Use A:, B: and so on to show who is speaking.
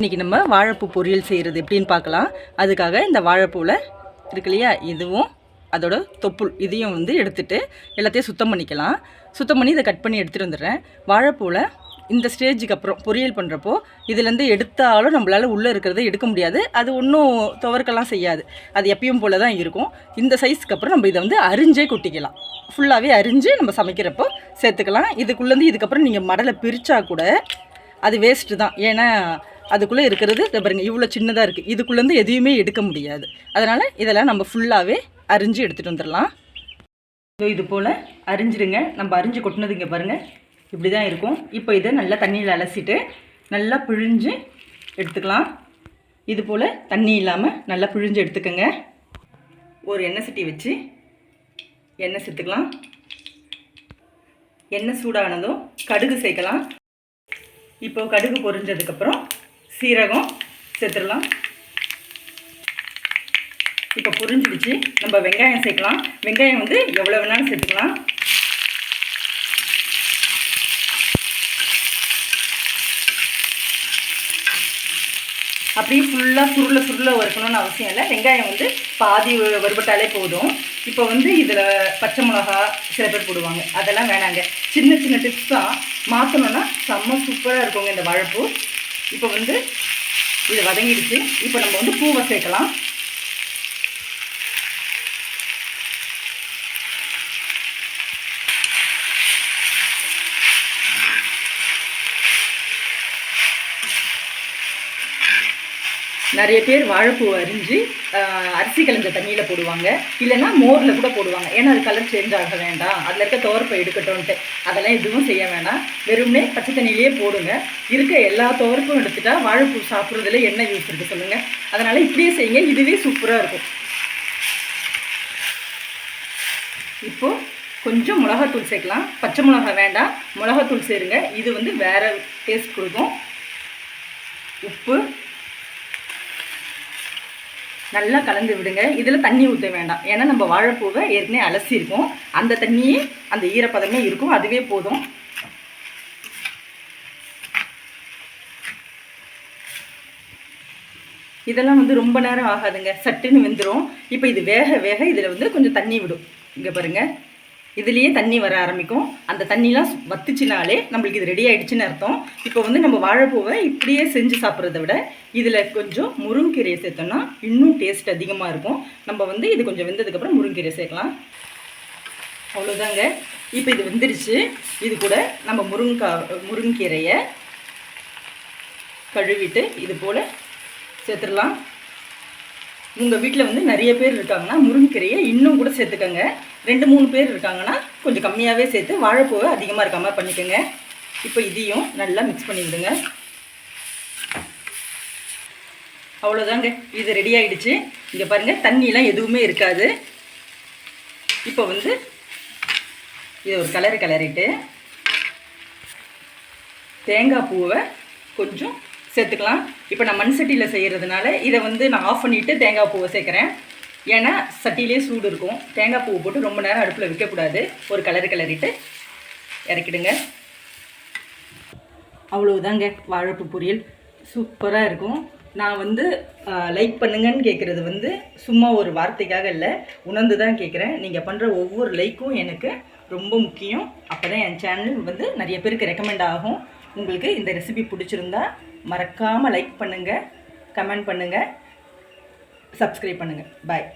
A: இன்றைக்கி நம்ம வாழைப்பூ பொரியல் செய்கிறது எப்படின்னு பார்க்கலாம். அதுக்காக இந்த வாழைப்பூவில் இருக்கு இல்லையா? இதுவும் அதோட தொப்புள் இதையும் வந்து எடுத்துட்டு எல்லாத்தையும் சுத்தம் பண்ணிக்கலாம். சுத்தம் பண்ணி இதை கட் பண்ணி எடுத்துகிட்டு வந்துடுறேன். வாழைப்பூவில் இந்த ஸ்டேஜுக்கு அப்புறம் பொரியல் பண்ணுறப்போ இதுலேருந்து எடுத்தாலும் நம்மளால் உள்ளே இருக்கிறத எடுக்க முடியாது. அது ஒன்றும் துவர்க்கெல்லாம் செய்யாது. அது எப்பயும் போல தான் இருக்கும். இந்த சைஸ்க்கு அப்புறம் நம்ம இதை வந்து அரிஞ்சே கொட்டிக்கலாம். ஃபுல்லாகவே அரிஞ்சு நம்ம சமைக்கிறப்போ சேர்த்துக்கலாம். இதுக்குள்ளேருந்து இதுக்கப்புறம் நீங்கள் மடலை பிரித்தா கூட அது வேஸ்ட்டு தான். ஏன்னா அதுக்குள்ளே இருக்கிறது இதை பாருங்க இவ்வளோ சின்னதாக இருக்குது இதுக்குள்ளேருந்து எதையுமே எடுக்க முடியாது. அதனால் இதெல்லாம் நம்ம ஃபுல்லாகவே அரிஞ்சு எடுத்துகிட்டு வந்துடலாம் ஸோ இது போல் அரிஞ்சிடுங்க. நம்ம அரிஞ்சு கொட்டினது இங்கே பாருங்கள் இப்படி தான் இருக்கும். இப்போ இதை நல்லா தண்ணியில் அலசிட்டு நல்லா பிழிஞ்சு எடுத்துக்கலாம். இது போல் தண்ணி இல்லாமல் நல்லா பிழிஞ்சு எடுத்துக்கோங்க. ஒரு எண்ணெய் சட்டி வச்சு எண்ணெய் சேர்த்துக்கலாம். எண்ணெய் சூடானதும் கடுகு சேர்க்கலாம். இப்போ கடுகு பொரிஞ்சதுக்கப்புறம் சீரகம் சேர்த்துடலாம். இப்போ புரிஞ்சிடுச்சு நம்ம வெங்காயம் சேர்க்கலாம். வெங்காயம் வந்து எவ்வளோ வேணாலும் சேர்த்துக்கலாம். அப்படியே ஃபுல்லாக சுருள சுருள வறுக்கணும்னு அவசியம் இல்லை. வெங்காயம் வந்து பாதி வறுபட்டாலே போதும். இப்போ வந்து இதில் பச்சை மிளகா சில பேர் போடுவாங்க. அதெல்லாம் வேணாங்க. சின்ன சின்ன டிப்ஸ் தான். மாற்றணுன்னா செம்ம சூப்பராக இருக்குங்க இந்த வாழைப்பூ. இப்போ வந்து இது வதங்கிடுச்சு. இப்போ நம்ம வந்து பூவை சேர்க்கலாம். நிறைய பேர் வாழைப்பூ அரிஞ்சு அரிசி கலந்த தண்ணியில் போடுவாங்க. இல்லைன்னா மோரில் கூட போடுவாங்க. ஏன்னா அது கலர் சேஞ்ச் ஆக வேண்டாம். அதில் இருக்க துவர்ப்பை எடுக்கட்டும்ன்ட்டு அதெல்லாம் எதுவும் செய்ய வேணாம். வெறுமே பச்சை தண்ணியிலேயே போடுங்க. இருக்க எல்லா துவரப்பும் எடுத்துட்டா வாழைப்பூ சாப்பிட்றதுல என்ன யூஸ் இருக்குது சொல்லுங்கள் அதனால் இப்படியே செய்யுங்க. இதுவே சூப்பராக இருக்கும். இப்போது கொஞ்சம் மிளகாத்தூள் சேர்க்கலாம். பச்சை மிளகா வேண்டாம். மிளகாத்தூள் சேருங்க. இது வந்து வேறு டேஸ்ட் கொடுக்கும். உப்பு நல்லா கலந்து விடுங்க. இதில் தண்ணி ஊற்ற வேண்டாம். ஏன்னா நம்ம வாழைப்பூவை ஏற்கனவே அலசியிருக்கோம். அந்த தண்ணியே அந்த ஈரப்பதமே இருக்கும். அதுவே போதும். இதெல்லாம் வந்து ரொம்ப நேரம் ஆகாதுங்க. சட்டுன்னு வெந்துடும் இப்போ இது வேக வேக இதில் வந்து கொஞ்சம் தண்ணி விடும். இங்கே பாருங்கள் இதுலேயே தண்ணி வர ஆரம்பிக்கும். அந்த தண்ணிலாம் வத்துச்சினாலே வத்துச்சுனாலே நம்மளுக்கு இது ரெடி ஆகிடுச்சின்னு அர்த்தம். இப்போ வந்து நம்ம வாழைப்பூவை இப்படியே செஞ்சு சாப்பிட்றத விட இதில் கொஞ்சம் முருங்கீரையை சேர்த்தோம்னா இன்னும் டேஸ்ட் அதிகமாக இருக்கும். நம்ம வந்து இது கொஞ்சம் வெந்ததுக்கப்புறம் முருங்கீரை சேர்க்கலாம். அவ்வளோதாங்க இப்போ இது வெந்துருச்சு. இது கூட நம்ம முருங்கா முருங்கீரையை கழுவிட்டு இது போல் சேர்த்துடலாம். உங்கள் வீட்டில் வந்து நிறைய பேர் இருக்காங்கன்னா முருங்கைக்கீரையை இன்னும் கூட சேர்த்துக்கோங்க. ரெண்டு மூணு பேர் இருக்காங்கன்னா கொஞ்சம் கம்மியாகவே சேர்த்து வாழைப்பூவை அதிகமாக இருக்காம பண்ணிக்கோங்க. இப்போ இதையும் நல்லா மிக்ஸ் பண்ணி விடுங்க. அவ்வளோதாங்க இது ரெடி ஆகிடுச்சு இங்கே பாருங்கள் தண்ணியெலாம் எதுவுமே இருக்காது. இப்போ வந்து இதை ஒரு கலர் கிளறிட்டு தேங்காய் பூவை கொஞ்சம் சேர்த்துக்கலாம். இப்போ நான் மண் சட்டியில் செய்கிறதுனால இதை வந்து நான் ஆஃப் பண்ணிவிட்டு தேங்காய் பூவை சேர்க்குறேன். ஏன்னா சட்டியிலே சூடு இருக்கும். தேங்காய் பூவை போட்டு ரொம்ப நேரம் அடுப்பில் வைக்கக்கூடாது. ஒரு கலர் கிளறிட்டு இறக்கிடுங்க. அவ்வளோதாங்க வாழைப்பு பொரியல். சூப்பராக இருக்கும். நான் வந்து லைக் பண்ணுங்கன்னு கேட்குறது வந்து சும்மா ஒரு வார்த்தைக்காக இல்லை. உணர்ந்து தான் கேட்குறேன் நீங்கள் பண்ணுற ஒவ்வொரு லைக்கும் எனக்கு ரொம்ப முக்கியம். அப்போ தான் என் சேனல் வந்து நிறைய பேருக்கு ரெக்கமெண்ட் ஆகும். உங்களுக்கு இந்த ரெசிபி பிடிச்சிருந்தா மறக்காமல் லைக் பண்ணுங்கள் கமெண்ட் பண்ணுங்கள் சப்ஸ்கிரைப் பண்ணுங்கள் பாய்